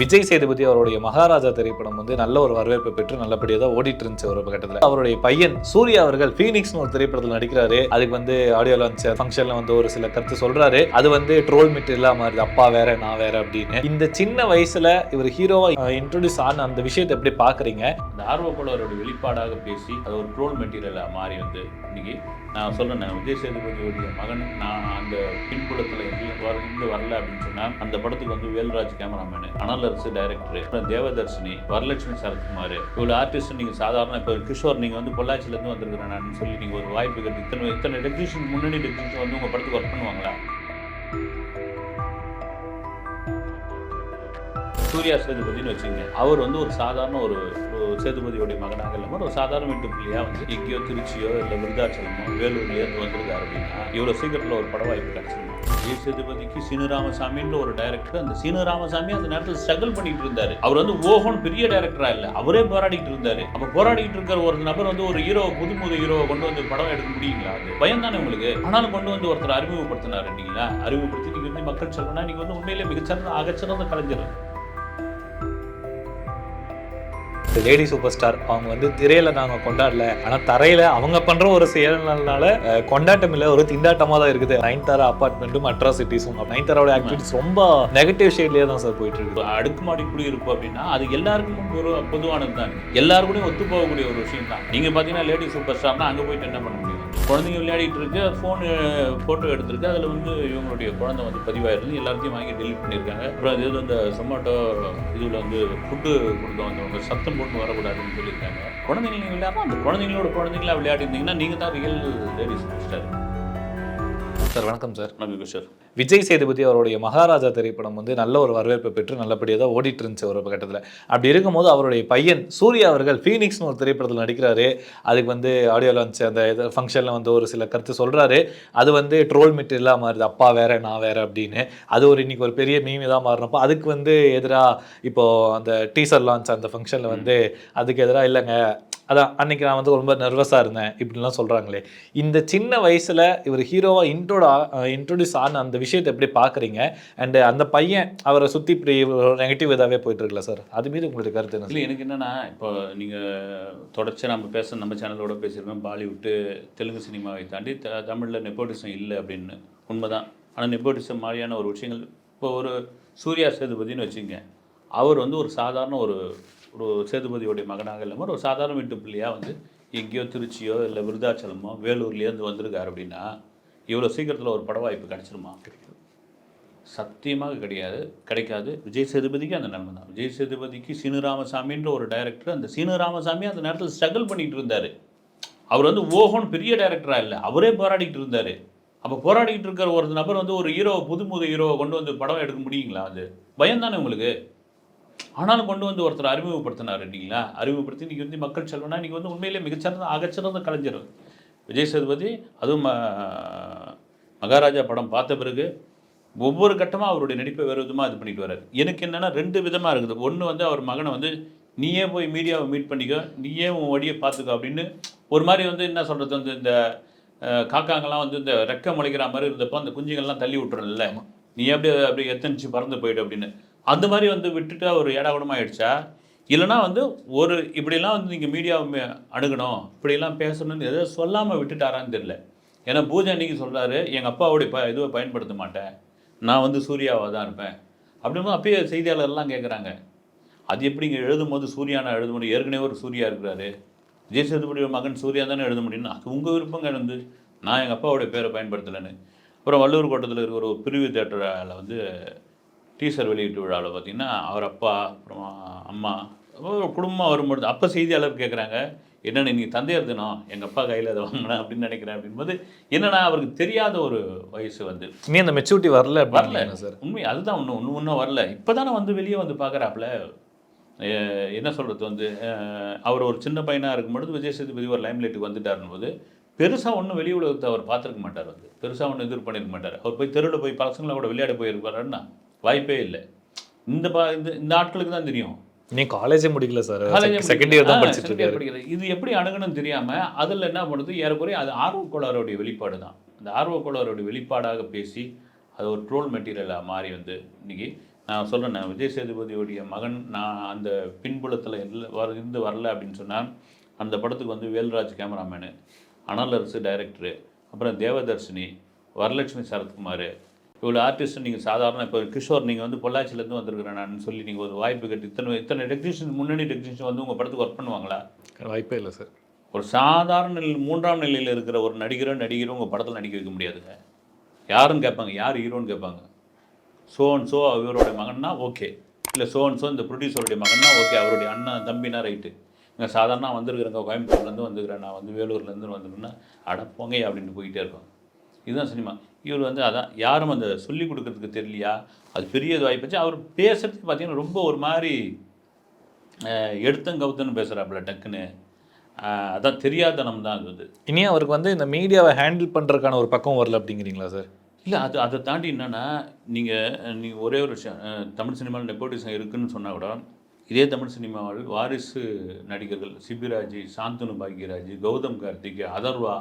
விஜய் சேதுபதி அவருடைய மகாராஜா திரைப்படம் வந்து நல்ல ஒரு வரவேற்பை பெற்று நல்லபடியாக தான் ஓடிட்டு இருந்துச்சு ஒரு கட்டத்தில். அவருடைய பையன் சூர்யா அவர்கள் ஃபீனிக்ஸ்னு ஒரு திரைப்படத்தில் நடிக்கிறாரு. அதுக்கு வந்து ஆடியோ லான்ச் ஃபங்க்ஷனில் வந்து ஒரு சில கருத்து சொல்றாரு. அது வந்து ட்ரோல் மெட்டீரியலா மாறுது அப்பா வேற நான் வேற அப்படின்னு. இந்த சின்ன வயசுல இவர் ஹீரோவா இன்ட்ரோடியூஸ் ஆன அந்த விஷயத்தை எப்படி பாக்குறீங்க? அந்த ஆர்வக்குள்ளரோட வெளிப்பாடாக பேசி அது ஒரு ட்ரோல் மெட்டீரியலாக மாறி வந்து இன்னைக்கு நான் சொல்றேன் விஜய் சேதுபதியுடைய மகன் நான் அந்த பின்புலத்தில் இருந்து வர இருந்து வரல அப்படின்னு சொன்னால் அந்த படத்துக்கு வந்து வேல்ராஜ் கேமராமேனு ஆனால் அரசு டைரக்டர் தேவதர்ஷினி வரலட்சுமி சரத்குமார். இவ்வளோ ஆர்டிஸ்ட் நீங்கள் சாதாரண இப்போ கிஷோர் நீங்கள் வந்து பொள்ளாச்சியிலேருந்து வந்திருக்கிறேன் நான் சொல்லி நீங்கள் ஒரு வாய்ப்பு கேட்டு இத்தனை இத்தனை டெக்னீஷியன் முன்னணி டெக்னீஷியன் வந்து உங்கள் படத்துக்கு ஒர்க் பண்ணுவாங்களா? சூர்யா சேதுபதினு வச்சுங்க அவர் வந்து ஒரு சாதாரண ஒரு சேதுபதியோடைய மகனாக இல்லாமல் ஒரு சாதாரண வீட்டு பிள்ளையா வந்து எங்கேயோ திருச்சியோ இல்லை விருதாச்சலமோ வேலூர்லேயோ வந்திருக்காரு அப்படின்னா இவ்வளோ சீக்கிரத்தில் ஒரு பட வாய்ப்பு கிடச்சிருமா விஜய் சேதுபதிக்கு சீனுராமசாமின்ற ஒரு டைரக்டர் அந்த சீனுராமசாமி அந்த நேரத்தில் ஸ்ட்ரகிள் பண்ணிட்டு இருந்தாரு. அவர் வந்து ஓஹோன் பெரிய டைரக்டரா இல்லை. அவரே போராடிட்டு இருந்தாரு. அப்போ போராடிட்டு இருக்கிற ஒரு நபர் வந்து ஒரு ஹீரோ புது புது ஹீரோவை கொண்டு வந்து படம் எடுக்க முடியுங்களா அது? பயம் தானே உங்களுக்கு? ஆனாலும் கொண்டு வந்து ஒருத்தர் அறிமுகப்படுத்தினாரு இல்லைங்களா? அறிமுகப்படுத்தி நீங்க வந்து மக்கள் சொல்லணும்னா நீங்க வந்து உண்மையிலே மிகச்சிறந்த அகச்சிறந்த கலைஞர். லேடி சூப்பர் ஸ்டார் அவங்க வந்து திரையில நாங்க கொண்டாடல. ஆனா தரையில அவங்க பண்ற ஒரு செயல்னால கொண்டாட்டம் இல்ல ஒரு திண்டாட்டமா தான் இருக்குது. நைன்தாரா அபார்ட்மெண்ட்டும் அட்ராசிட்டிஸும் நைன்தாராவோட ஆக்டிவிட்டிஸ் ரொம்ப நெகட்டிவ் ஷேட்லயே தான் சார் போயிட்டு இருக்கு. அடுக்குமாடி அடுக்குமாடி குடியிருப்பு அப்படின்னா அது எல்லாருக்கும் ஒரு பொதுவானது தான். எல்லாருக்கும் ஒத்து போகக்கூடிய ஒரு விஷயம் தான் நீங்க பாத்தீங்கன்னா லேடி சூப்பர் ஸ்டார்னா அங்க போயிட்டு என்ன பண்ண முடியும்? குழந்தைங்க விளையாடிட்டு இருக்கு ஃபோனு ஃபோட்டோ எடுத்திருக்கு. அதில் வந்து இவங்களுடைய குழந்தை வந்து பதிவாயிருந்து எல்லாத்தையும் வாங்கி டெலிட் பண்ணியிருக்காங்க. அப்புறம் அது அந்த சொமாட்டோ இதில் வந்து ஃபுட்டு கொடுத்து வந்தவங்க சத்தம் போட்டு வரக்கூடாதுன்னு சொல்லியிருக்காங்க. குழந்தைங்க விளையாடுறோம் அந்த குழந்தைங்களோட குழந்தைங்களா விளையாடி இருந்தீங்கன்னா நீங்கள் தான் real ladies super star sir வணக்கம் சார். வணக்கம் சார். விஜய் சேதுபதி அவருடைய மகாராஜா திரைப்படம் வந்து நல்ல ஒரு வரவேற்பை பெற்று நல்லபடியாக தான் ஓடிட்டு இருந்துச்சு ஒரு கட்டத்தில். அப்படி இருக்கும்போது அவருடைய பையன் சூர்யா அவர்கள் ஃபீனிக்ஸ்னு ஒரு திரைப்படத்தில் நடிக்கிறாரு. அதுக்கு வந்து ஆடியோ லான்ச் அந்த இது ஃபங்க்ஷனில் வந்து ஒரு சில கருத்து சொல்கிறாரு அது வந்து ட்ரோல் மெட்டீரியலாக மாறுது. அப்பா வேற நான் வேற அப்படின்னு. அது ஒரு இன்னைக்கு ஒரு பெரிய மீமி தான் மாறினப்போ அதுக்கு வந்து எதிராக இப்போ அந்த டீசர் லான்ச் அந்த ஃபங்க்ஷனில் வந்து அதுக்கு எதிராக இல்லைங்க அதான் அன்னைக்கு நான் வந்து ரொம்ப நர்வஸாக இருந்தேன் இப்படிலாம் சொல்கிறாங்களே இந்த சின்ன வயசில் இவர் ஹீரோவாக இன்ட்ரோட இன்ட்ரோடியூஸ் ஆன அந்த விஷயத்தை எப்படி பார்க்குறீங்க அண்டு அந்த பையன் அவரை சுற்றி இப்படி நெகட்டிவ் இதாகவே போயிட்டு சார் அது மீது உங்களுடைய கருத்து என்ன இல்லை எனக்கு என்னென்னா இப்போ நீங்கள் தொடர்ச்சியாக நம்ம பேச நம்ம சேனலோட பேசியிருக்கோம் பாலிவுட்டு தெலுங்கு சினிமாவை தாண்டி த தமிழில் நெப்போட்டிசம் இல்லை அப்படின்னு. உண்மைதான். ஆனால் நெப்போட்டிசம் மாதிரியான ஒரு விஷயங்கள் இப்போ ஒரு சூர்யா சேதுபதினு வச்சுங்க அவர் வந்து ஒரு சாதாரண ஒரு ஒரு சேதுபதியோடைய மகனாக இல்லாமல் ஒரு சாதாரண வீட்டு பிள்ளையா வந்து எங்கேயோ திருச்சியோ இல்லை விருதாச்சலமோ வேலூர்லேயோ இருந்து வந்திருக்காரு அப்படின்னா இவ்வளோ சீக்கிரத்தில் ஒரு பட வாய்ப்பு கிடச்சிருமா? சத்தியமாக கிடையாது. கிடைக்காது. விஜய் சேதுபதிக்கு அந்த நன்மை தான். விஜய் சேதுபதிக்கு சீனுராமசாமின்ற ஒரு டைரக்டர் அந்த சீனுராமசாமி அந்த நேரத்தில் ஸ்ட்ரகிள் பண்ணிட்டு இருந்தார். அவர் வந்து ஓஹோன் பெரிய டைரக்டரா இல்லை. அவரே போராடிட்டு இருந்தார். அப்போ போராடிட்டு இருக்கிற ஒரு நபர் வந்து ஒரு ஹீரோ புது புது ஹீரோவை கொண்டு வந்து படம் எடுக்க முடியுங்களா அது? பயம் தானே உங்களுக்கு? ஆனாலும் கொண்டு வந்து ஒருத்தர் அறிமுகப்படுத்தினார் இல்லைங்களா? அறிமுகப்படுத்தி நீங்கள் வந்து மக்கள் செல்வனா நீங்கள் வந்து உண்மையிலே மிகச்சிறந்த அகச்சிறந்த கலைஞர் விஜய் சேதுபதி அதுவும் மகாராஜா படம் பார்த்த பிறகு ஒவ்வொரு கட்டமாக அவருடைய நடிப்பை வேறு விதமாக இது பண்ணிட்டு வர்றாரு. எனக்கு என்னென்னா ரெண்டு விதமாக இருக்குது. ஒன்று வந்து அவர் மகனை வந்து நீயே போய் மீடியாவை மீட் பண்ணிக்க நீயே உன் வழியை பார்த்துக்க அப்படின்னு ஒரு மாதிரி வந்து என்ன சொல்கிறது வந்து இந்த காக்காங்கெல்லாம் வந்து இந்த ரெக்க முளைக்கிற மாதிரி இருந்தப்போ அந்த குஞ்சுங்கள்லாம் தள்ளி விட்டுறல நீ அப்படியே அப்படி எத்தனிச்சு பறந்து போயிடு அப்படின்னு. அந்த மாதிரி வந்து விட்டுட்டு ஒரு ஏடாகுடமாக ஆயிடுச்சா இல்லைனா வந்து ஒரு இப்படிலாம் வந்து நீங்கள் மீடியாவை அணுகணும் இப்படிலாம் பேசணும்னு எதோ சொல்லாமல் விட்டுட்டாரான்னு தெரியல. ஏன்னா பூஜை அன்னைக்கு சொல்கிறாரு எங்கள் அப்பாவோடைய ப இதுவை பயன்படுத்த மாட்டேன். நான் வந்து சூர்யாவாக தான் இருப்பேன். அப்படிங்கும்போது அப்பயே செய்தியாளர்லாம் கேட்குறாங்க அது எப்படிங்க எழுதும்போது சூர்யானா எழுத முடியும்? ஏற்கனவே ஒரு சூர்யா இருக்கிறாரு. விஜய் சேதுபதி மகன் சூர்யா தானே எழுத முடியும்னு அது உங்கள் விருப்பங்க வந்து நான் எங்கள் அப்பாவோடைய பேரை பயன்படுத்தலைன்னு. அப்புறம் வள்ளூர் கோட்டத்தில் இருக்கிற ஒரு பிரிவு தேட்டரில் வந்து டீசர் வெளியீட்டு விழாவில் பார்த்தீங்கன்னா அவர் அப்பா அப்புறம் அம்மா குடும்பமாக வரும்பொழுது அப்போ செய்தியாளர் கேட்குறாங்க என்னென்ன நீங்கள் தந்தையர் தினம் எங்கள் அப்பா கையில் அதை வாங்கினேன் அப்படின்னு நினைக்கிறேன் அப்படின்போது என்னன்னா அவருக்கு தெரியாத ஒரு வயசு வந்து. நீ அந்த மெச்சூரிட்டி வரல வரல. சார். உண்மை அதுதான் ஒன்று ஒன்று ஒன்றும் வரல. இப்போ தானே வந்து வெளியே வந்து பார்க்குறாப்புல என்ன சொல்கிறது வந்து அவர் ஒரு சின்ன பையனாக இருக்கும்பொழுது விஜய் சேதுபதி ஒரு லைம்லைட்டுக்கு வந்துட்டாருன்னு போது பெருசாக ஒன்றும் வெளி உலகத்தை அவர் பார்த்துருக்க மாட்டார் வந்து. பெருசாக ஒன்றும் எதிர் பண்ணியிருக்க மாட்டார். அவர் போய் தெருவில் போய் பசங்களை கூட விளையாட போயிருப்பாருன்னா வாய்ப்பே இல்லை. இந்த பா இந்த இந்த ஆட்களுக்கு தான் தெரியும். நீ காலேஜே முடிக்கல சார் காலேஜ் செகண்ட் இயர் தான் படிச்சிட்டு இருக்காரு. இது எப்படி அணுகணும்னு தெரியாம அதில் என்ன பண்ணுது? ஏறக்குறைய அது ஆர்வக்கோளாறுடைய வெளிப்பாடு தான். அந்த ஆர்வக்கோளாறுடைய வெளிப்பாடாக பேசி அது ஒரு ட்ரோல் மெட்டீரியலாக மாறி வந்து இன்னைக்கு நான் சொல்கிறேன் நான் விஜய் சேதுபதியுடைய மகன் நான் அந்த பின்புலத்தில் இல்லை வர இருந்து வரல அப்படின்னு சொன்னால் அந்த படத்துக்கு வந்து வேல்ராஜ் கேமராமேனு அனலரசு டைரக்டரு அப்புறம் தேவதர்ஷினி வரலட்சுமி சரத்குமார் இவ்வளோ ஆர்டிஸ்ட் நீங்கள் சாதாரண இப்போ கிஷோர் நீங்கள் வந்து பொள்ளாச்சியிலேருந்து வந்திருக்கிறேன் நான் சொல்லி நீங்கள் ஒரு வாய்ப்பு கேட்டு இத்தனை இத்தனை டெக்னீஷியன் முன்னணி டெக்னீஷியன் வந்து உங்கள் படத்துக்கு ஒர்க் பண்ணுவாங்களா? வாய்ப்பே இல்லை சார் ஒரு சாதாரண நிலை மூன்றாம் நிலையில் இருக்கிற ஒரு நடிகரோ நடிகரோ உங்கள் படத்தில் நடிக்க வைக்க முடியாதுங்க. யாருன்னு கேட்பாங்க. யார் ஹீரோன்னு கேட்பாங்க. சோ அண்ட் சோ இவரோட மகன்னா ஓகே இல்லை சோ அண்ட் சோ இந்த ப்ரொடியூசருடைய மகன்னா ஓகே அவருடைய அண்ணன் தம்பினா ரைட்டு இங்கே சாதாரண வந்திருக்கிறேங்க. கோயம்புத்தூர்லேருந்து வந்துக்கிறேன் நான் வந்து வேலூர்லேருந்து வந்துருக்கேன்னா அட போங்க அப்படின்ட்டு போயிட்டே இருக்கோம். இதுதான் சினிமா. இவர் வந்து அதான் யாரும் அந்த சொல்லி கொடுக்கறதுக்கு தெரியலையா? அது பெரிய வாய்ப்புச்சு அவர் பேசுறது பார்த்தீங்கன்னா ரொம்ப ஒரு மாதிரி எடுத்தம் கவுத்தன்னு பேசுகிறாப்புல டக்குன்னு. அதான் தெரியாதனம் தான் அது இனி அவருக்கு வந்து இந்த மீடியாவை ஹேண்டில் பண்ணுறதுக்கான ஒரு பக்கம் வரல அப்படிங்கிறீங்களா சார்? இல்லை அது அதை தாண்டி என்னென்னா நீங்கள் நீங்கள் ஒரே ஒரு விஷயம் தமிழ் சினிமாவில் நெப்போட்டிசம் இருக்குன்னு சொன்னால் கூட இதே தமிழ் சினிமாவில் வாரிசு நடிகர்கள் சிபிராஜ் சாந்தனு பாக்யராஜ் கௌதம் கார்த்திக் அதர்வா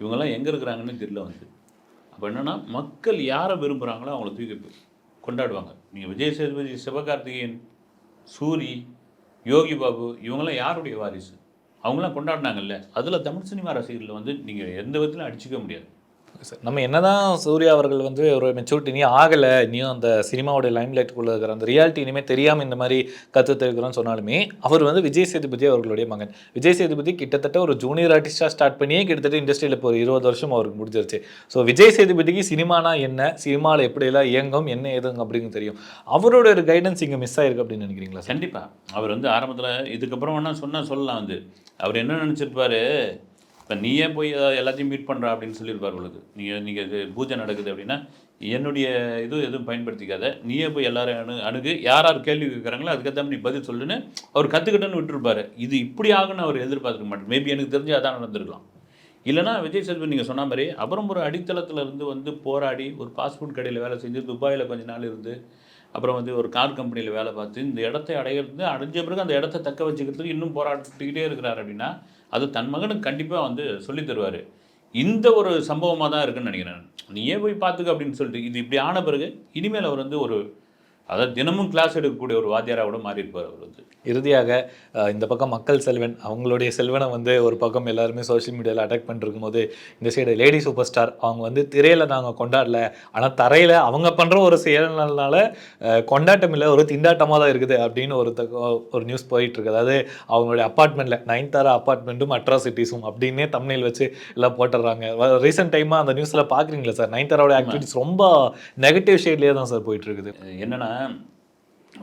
இவங்கெல்லாம் எங்கே இருக்கிறாங்கன்னு தெரியல வந்து. அப்போ என்னென்னா மக்கள் யாரை விரும்புகிறாங்களோ அவங்கள தூக்கி கொண்டாடுவாங்க. நீங்கள் விஜய் சேதுபதி சிவகார்த்திகேயன் சூரி யோகி பாபு இவங்கெல்லாம் யாருடைய வாரிசு? அவங்களாம் கொண்டாடினாங்கல்ல. அதில் தமிழ் சினிமா ரசிகர்களை வந்து நீங்கள் எந்த விதத்திலும் அடிச்சிக்க முடியாது. சார் நம்ம என்னதான் சூர்யா அவர்கள் வந்து ஒரு மெச்சூரிட்டி இனியும் ஆகலை இனியும் அந்த சினிமாவோட லைம் லைட்டுக்குள்ளே இருக்கிற அந்த ரியாலிட்டி இனிமேல் தெரியாமல் இந்த மாதிரி கற்று தெரிவிக்கிறோம்னு சொன்னாலுமே அவர் வந்து விஜய் சேதுபதி அவர்களுடைய மகன். விஜய் சேதுபதி கிட்டத்தட்ட ஒரு ஜூனியர் ஆர்டிஸ்டாக ஸ்டார்ட் பண்ணியே கிட்டத்தட்ட இண்டஸ்ட்ரியில் இப்போ ஒரு இருபது வருஷம் அவருக்கு முடிஞ்சிருச்சு. ஸோ விஜய் சேதுபதிக்கு சினிமானா என்ன சினிமாவில் எப்படியெல்லாம் இயங்கும் என்ன ஏதுங்க அப்படின்னு தெரியும். அவரோட ஒரு கைடன்ஸ் இங்கே மிஸ் ஆயிருக்கு அப்படின்னு நினைக்கிறீங்களா கண்டிப்பாக அவர் வந்து ஆரம்பத்தில் இதுக்கப்புறம் வேணால் சொன்னால் சொல்லலாம் வந்து. அவர் என்ன நினச்சிருப்பாரு இப்போ நீயே போய் எல்லாத்தையும் மீட் பண்ணுற அப்படின்னு சொல்லியிருப்பார் உங்களுக்கு நீங்கள் நீங்கள் இது பூஜை நடக்குது அப்படின்னா என்னுடைய இது எதுவும் பயன்படுத்திக்காத. நீயே போய் எல்லாரும் அணு அணுகு. யார் யார் கேள்வி கேட்குறாங்களோ அதுக்கேற்ற மாதிரி நீ பதில் சொல்லுன்னு அவர் கற்றுக்கிட்டேன்னு விட்டுருப்பாரு. இது இப்படி ஆகுன்னு அவர் எதிர்பார்த்துக்க மாட்டார். மேபி எனக்கு தெரிஞ்சு அதான் நடந்திருக்கலாம். இல்லைனா விஜய் சேதுபதி நீங்கள் சொன்ன மாதிரி அப்புறம் ஒரு அடித்தளத்தில் இருந்து வந்து போராடி ஒரு பாஸ்போர்ட் கடையில் வேலை செஞ்சு துபாயில் கொஞ்ச நாள் இருந்து அப்புறம் வந்து ஒரு கார் கம்பெனியில் வேலை பார்த்து இந்த இடத்தை அடையிறது அடைஞ்ச பிறகு அந்த இடத்த தக்க வச்சுக்கிறதுக்கு இன்னும் போராட்டிக்கிட்டே இருக்கிறார் அப்படின்னா அது தன் மகனுக்கு கண்டிப்பாக வந்து சொல்லித் தருவார். இந்த ஒரு சம்பவமாக தான் இருக்குன்னு நினைக்கிறேன் ஏன் போய் பார்த்துக்க அப்படின்னு சொல்லிட்டு இது இப்படி ஆன பிறகு இனிமேல் அவர் வந்து ஒரு அதாவது தினமும் கிளாஸ் எடுக்கக்கூடிய ஒரு வாத்தியாராக கூட மாறி இருப்பார் அவர் வந்து. இறுதியாக இந்த பக்கம் மக்கள் செல்வன் அவங்களுடைய செல்வனை வந்து ஒரு பக்கம் எல்லாருமே சோஷியல் மீடியாவில் அட்டாக் பண்ணிருக்கும் போது இந்த சைடு லேடி சூப்பர் ஸ்டார் அவங்க வந்து திரையில நாங்கள் கொண்டாடல. ஆனால் தரையில் அவங்க பண்ணுற ஒரு செயல்னால கொண்டாட்டம் இல்லை ஒரு திண்டாட்டமாக தான் இருக்குது அப்படின்னு ஒரு ஒரு நியூஸ் போயிட்டு இருக்கு அதாவது அவங்களுடைய அப்பார்ட்மெண்ட்டில் நைன்தாரா அப்பார்ட்மெண்ட்டும் அட்ராசிட்டிஸும் அப்படின்னே தமிழில் வச்சு எல்லாம் போட்டுடுறாங்க. ரீசெண்ட் டைமாக அந்த நியூஸில் பார்க்குறீங்களா சார் நைன்தாராவோட ஆக்டிவிட்டிஸ் ரொம்ப நெகட்டிவ் ஷேட்லேயே தான் சார் போயிட்டு இருக்குது என்னன்னா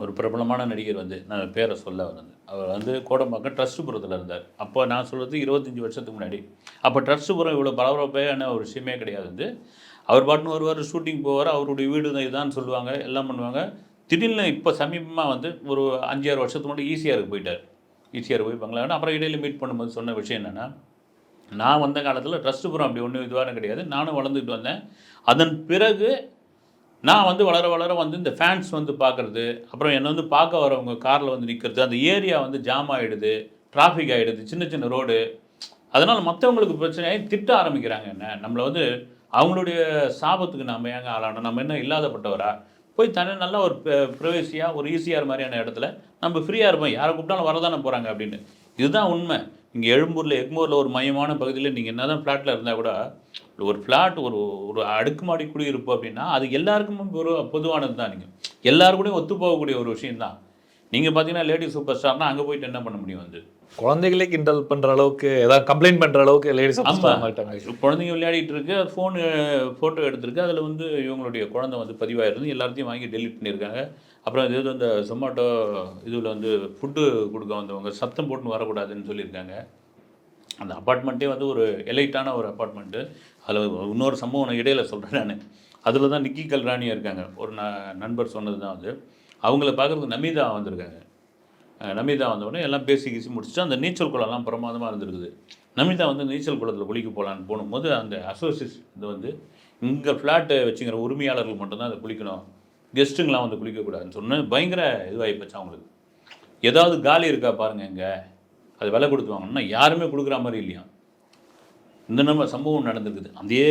ஒரு பிரபலமான நடிகர் வந்து நான் பேரை சொல்ல வந்து அவர் வந்து கோடம்பாக்கம் ட்ரஸ்ட்டுபுரத்தில் இருந்தார். அப்போ நான் சொல்கிறது இருபத்தஞ்சி வருஷத்துக்கு முன்னாடி. அப்போ ட்ரஸ்ட்டுபுரம் இவ்வளோ பரபரப்பான ஒரு விஷயமே கிடையாது. வந்து அவர் பாட்டுன்னு வருவார் ஷூட்டிங் போவார் அவருடைய வீடு தான் இதான்னு சொல்லுவாங்க எல்லாம் பண்ணுவாங்க. திடீர்னு இப்போ சமீபமாக வந்து ஒரு அஞ்சாறு வருஷத்துக்கு முன்னாடி ஈசிஆருக்கு போயிட்டார். ஈஸியார் போய் பங்களான்னு அப்புறம் இடையில மீட் பண்ணும்போது சொன்ன விஷயம் என்னென்னா நான் வந்த காலத்தில் ட்ரஸ்ட்டுபுரம் அப்படி ஒன்றும் இதுவான கிடையாது. நானும் வளர்ந்துட்டு வந்தேன். அதன் பிறகு நான் வந்து வளர வளர வந்து இந்த ஃபேன்ஸ் வந்து பார்க்குறது அப்புறம் என்னை வந்து பார்க்க வரவங்க காரில் வந்து நிற்கிறது அந்த ஏரியா வந்து ஜாம் ஆகிடுது டிராஃபிக் ஆகிடுது சின்ன சின்ன ரோடு அதனால் மற்றவங்களுக்கு பிரச்சனையாகி திட்ட ஆரம்பிக்கிறாங்க என்ன? நம்மளை வந்து அவங்களுடைய சாபத்துக்கு நம்ம ஏங்க ஆளானோம்? நம்ம என்ன இல்லாதப்பட்டவரா? போய் தனி நல்ல ஒரு ப்ரைவசியாக ஒரு ஈஸியாக மாதிரியான இடத்துல நம்ம ஃப்ரீயாக இருப்போம். யாரை கூப்பிட்டாலும் வரதானே போகிறாங்க அப்படின்னு. இதுதான் உண்மை. இங்கே எழும்பூரில் எக்மூரில் ஒரு மையமான பகுதியில் நீங்கள் என்ன தான் ஃப்ளாட்டில் இருந்தால் கூட ஒரு ஃப்ளாட் ஒரு ஒரு அடுக்குமாடி குடியிருப்பு அப்படின்னா அது எல்லாருக்கும் ஒரு பொதுவானது தான் நீங்கள் எல்லாருக்கூடையும் ஒத்து போகக்கூடிய ஒரு விஷயம்தான். நீங்கள் பார்த்தீங்கன்னா லேடி சூப்பர் ஸ்டார்னா அங்கே போயிட்டு என்ன பண்ண முடியும் வந்து? குழந்தைகளே கிண்டல் பண்ற அளவுக்கு ஏதாவது கம்ப்ளைண்ட் பண்ற அளவுக்கு லேடிஸ் ஆமா. மாட்டாங்க குழந்தைங்க விளையாடிட்டு இருக்கு ஃபோனு ஃபோட்டோ எடுத்திருக்கு அதில் வந்து இவங்களுடைய குழந்தை வந்து பதிவாயிருந்து எல்லாத்தையும் வாங்கி டெலீட் பண்ணியிருக்காங்க. அப்புறம் இது அந்த சொமாட்டோ இதில் வந்து ஃபுட்டு கொடுக்க வந்தவங்க சத்தம் போட்டுன்னு வரக்கூடாதுன்னு சொல்லியிருக்காங்க. அந்த அப்பார்ட்மெண்ட்டே வந்து ஒரு எலைட்டான ஒரு அப்பார்ட்மெண்ட்டு அதில் இன்னொரு சம்பவம் இடையில சொல்கிறேன் நான். அதில் தான் நிக்கி கல்ராணியாக இருக்காங்க. ஒரு ந நண்பர் சொன்னது தான் வந்து அவங்கள பார்க்குறதுக்கு நமிதா வந்திருக்காங்க. நமிதா வந்தவொடனே எல்லாம் பேசி கீசி முடிச்சுட்டு அந்த நீச்சல் குளம்லாம் பிரமாதமாக இருந்திருக்குது. நமிதா வந்து நீச்சல் குளத்தில் குளிக்க போகலான்னு போகும்போது அந்த அசோசியேஷன் இது வந்து இங்கே ஃப்ளாட்டை வச்சுக்கிற உரிமையாளர்கள் மட்டும்தான் அதை குளிக்கணும். கெஸ்ட்டுங்களாம் வந்து குளிக்கக்கூடாதுன்னு சொன்னு பயங்கர இதுவாகி போச்சு அவங்களுக்கு. ஏதாவது காலி இருக்கா பாருங்க இங்கே. அது விலை கொடுத்து வாங்கணும்னா யாருமே கொடுக்குற மாதிரி இல்லையா? இந்த நம்ம சம்பவம் நடந்திருக்குது. அதே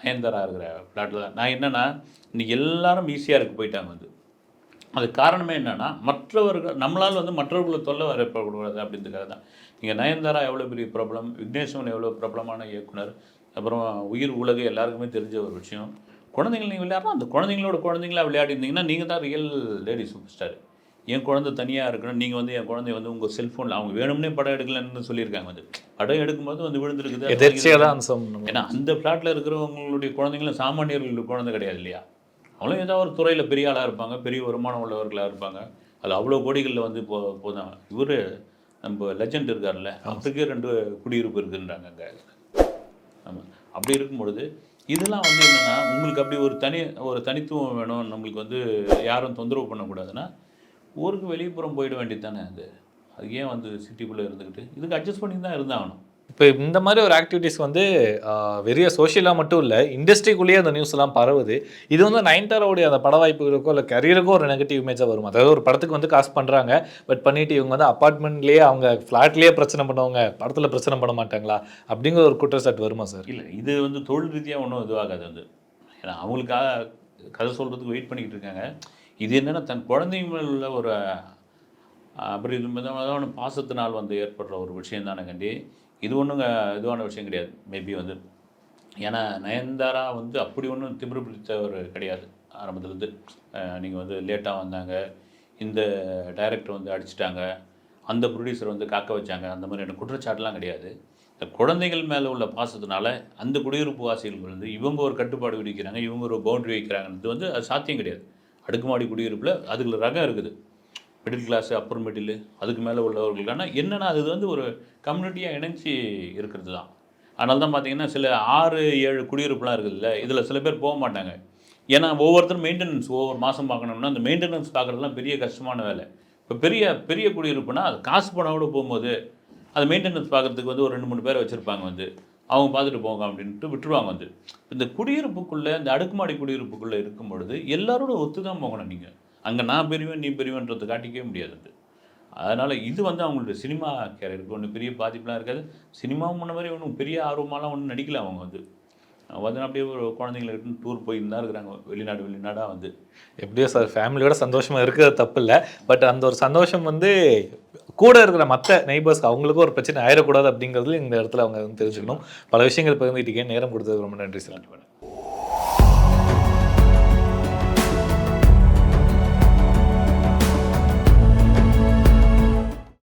நயன்தாரா இருக்கிற ஃப்ளாட்டில் தான் நான் என்னென்னா இன்றைக்கி எல்லாரும் ஈஸியாக இருக்கு போயிட்டாங்க வந்து. அதுக்கு காரணமே என்னன்னா மற்றவர்கள் நம்மளால் வந்து மற்றவர்களை தொல்லை வரப்படக்கூடாது அப்படின்றதுக்காக தான். நீங்கள் நயன்தாரா எவ்வளோ பெரிய பிரபலம் விக்னேஸ்வரன் எவ்வளோ பிரபலமான இயக்குனர் அப்புறம் உயிர் உலகு எல்லாருக்குமே தெரிஞ்ச ஒரு விஷயம். குழந்தைகள் நீங்கள் விளையாடுறோம் அந்த குழந்தைங்களோட குழந்தைங்களா விளையாடி இருந்தீங்கன்னா நீங்கள் தான் ரியல் லேடி சூப்பர் ஸ்டார் என் குழந்தை தனியாக இருக்கணும். நீங்கள் வந்து என் குழந்தைய வந்து உங்கள் செல்ஃபோனில் அவங்க வேணும்னே படம் எடுக்கலன்னு சொல்லியிருக்காங்க. வந்து படம் எடுக்கும்போது வந்து விழுந்திருக்குது. அது ஏன்னா அந்த ஃப்ளாட்டில் இருக்கிறவங்களுடைய குழந்தைங்களும் சாமானியர்களுடைய குழந்தை கிடையாது இல்லையா? அவங்களும் ஏதோ ஒரு துறையில் பெரிய ஆளாக இருப்பாங்க பெரிய வருமானம் உள்ளவர்களாக இருப்பாங்க. அது அவ்வளோ கோடிகளில் வந்து போ போதான். இவர் நம்ம லெஜண்ட் இருக்கார்ல அவருக்கே ரெண்டு குடியிருப்பு இருக்குன்றாங்க அங்கே. ஆமாம் அப்படி இருக்கும் பொழுது இதெல்லாம் வந்து என்னென்னா உங்களுக்கு அப்படி ஒரு தனி ஒரு தனித்துவம் வேணும் நம்மளுக்கு வந்து யாரும் தொந்தரவு பண்ணக்கூடாதுன்னா ஊருக்கு வெளிப்புறம் போயிட வேண்டியது தானே அது. அது ஏன் வந்து சிட்டிக்குள்ளே இருந்துக்கிட்டு? இதுக்கு அட்ஜஸ்ட் பண்ணி தான் இருந்தாகணும். இப்போ இந்த மாதிரி ஒரு ஆக்டிவிட்டிஸ் வந்து வெறிய சோஷியலாக மட்டும் இல்லை இண்டஸ்ட்ரிக்குள்ளேயே அந்த நியூஸ்லாம் பரவுது. இது வந்து நயன்தாராவுடைய அந்த பட வாய்ப்புகளுக்கோ இல்லை கரியருக்கோ ஒரு நெகட்டிவ் இமேஜாக வரும். அதாவது ஒரு படத்துக்கு வந்து காசு பண்ணுறாங்க பட் பண்ணிட்டு இவங்க வந்து அப்பார்ட்மெண்ட்லேயே அவங்க ஃப்ளாட்லேயே பிரச்சனை பண்ணுவாங்க படத்தில் பிரச்சனை பண்ண மாட்டாங்களா? அப்படிங்கிற ஒரு குற்றச்சாட்டு வருமா சார் இல்லை இது வந்து தொழில் ரீதியாக ஒன்றும் இதுவாகாது வந்து. ஏன்னா அவங்களுக்காக கதை சொல்கிறதுக்கு வெயிட் பண்ணிக்கிட்டு இருக்காங்க. இது என்னென்னா தன் குழந்தைங்க மேல உள்ள ஒரு அப்படி விதமான பாசத்தினால் வந்து ஏற்படுற ஒரு விஷயம் தானே கண்டி. இது ஒன்றும் இதுவான விஷயம் கிடையாது. மேபி வந்து ஏன்னா நயன்தாரா வந்து அப்படி ஒன்றும் திமிரு பிடித்தவர் கிடையாது. ஆரம்பத்துலேருந்து நீங்கள் வந்து லேட்டாக வந்தாங்க. இந்த டைரக்டர் வந்து அடிச்சிட்டாங்க. அந்த ப்ரொடியூசர் வந்து காக்க வச்சாங்க. அந்த மாதிரியான குற்றச்சாட்டுலாம் கிடையாது. இந்த குழந்தைகள் மேலே உள்ள பாசத்தினால அந்த குடியிருப்பு வாசிகள் வந்து இவங்க ஒரு கட்டுப்பாடு விதிக்கிறாங்க இவங்க ஒரு பவுண்டரி வைக்கிறாங்கன்றது வந்து அது சாத்தியம் கிடையாது. அடுக்குமாடி குடியிருப்பில் அதுக்குள்ள ரகம் இருக்குது. மிடில் கிளாஸு அப்பர் மிடில் அதுக்கு மேலே உள்ளவர்களுக்கான என்னென்னா அது வந்து ஒரு கம்யூனிட்டியாக இணைஞ்சி இருக்கிறது தான் அதனால தான் பார்த்தீங்கன்னா சில ஆறு ஏழு குடியிருப்புலாம் இருக்குதுல்ல இதில் சில பேர் போக மாட்டாங்க. ஏன்னா ஒவ்வொருத்தரும் மெயின்டெனன்ஸ் ஒவ்வொரு மாதம் பார்க்கணும்னா அந்த மெயின்டெனன்ஸ் பார்க்குறதுலாம் பெரிய கஷ்டமான வேலை. இப்போ பெரிய பெரிய குடியிருப்புனா அது காசு பணம் கூட போகும்போது அது மெயின்டெனன்ஸ் பார்க்குறதுக்கு வந்து ஒரு ரெண்டு மூணு பேர் வச்சுருப்பாங்க வந்து. அவங்க பார்த்துட்டு போங்க அப்படின்ட்டு விட்டுருவாங்க வந்து. இந்த குடியிருப்புக்குள்ளே இந்த அடுக்குமாடி குடியிருப்புக்குள்ளே இருக்கும் பொழுது எல்லாரோட ஒத்து தான் போகணும் நீங்கள் அங்கே நான் பெரியவன் நீ பெரியவன்றதை காட்டிக்கவே முடியாது அது. அதனால் இது வந்து அவங்களுடைய சினிமா கேரியருக்கு ஒன்றும் பெரிய பாதிப்புலாம் இருக்காது. சினிமாவும் முன்ன மாதிரி ஒன்றும் பெரிய ஆர்வமாலாம் ஒன்றும் நடிக்கல அவங்க வந்து. வந்து அப்படியே ஒரு குழந்தைங்களை எடுத்துன்னு டூர் போயின்னு தான் இருக்கிறாங்க. வெளிநாடு வெளிநாடாக வந்து. எப்படியோ சார் ஃபேமிலியோட சந்தோஷமா இருக்கிறது தப்பு இல்லை பட் அந்த ஒரு சந்தோஷம் வந்து கூட இருக்கிற மற்ற நெய்பர்ஸ்க்கு அவங்களுக்கும் ஒரு பிரச்சனை ஆயிடக்கூடாது அப்படிங்கிறதுல இந்த இடத்துல அவங்க வந்து தெரிஞ்சுக்கணும். பல விஷயங்கள் பகிர்ந்துக்கிட்டீங்க நேரம் கொடுத்ததுக்கு ரொம்ப நன்றி சார்.